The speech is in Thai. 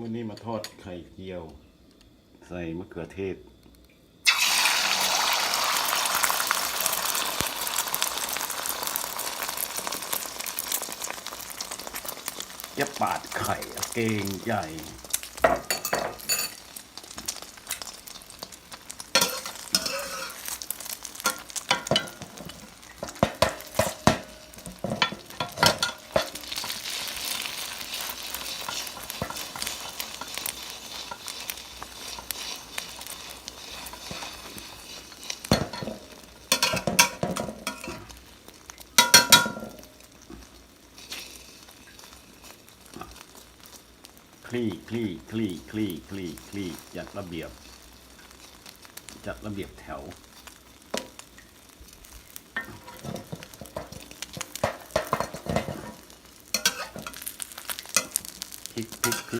วันนี้มาทอดไข่เจียว ใส่มะเขือเทศ จะปาดไข่เก่งใหญ่ ลี่คลี่คลี่คลี่คลี่คลี่จัดระเบียบ จัดระเบียบแถว พลิกพลิกลิก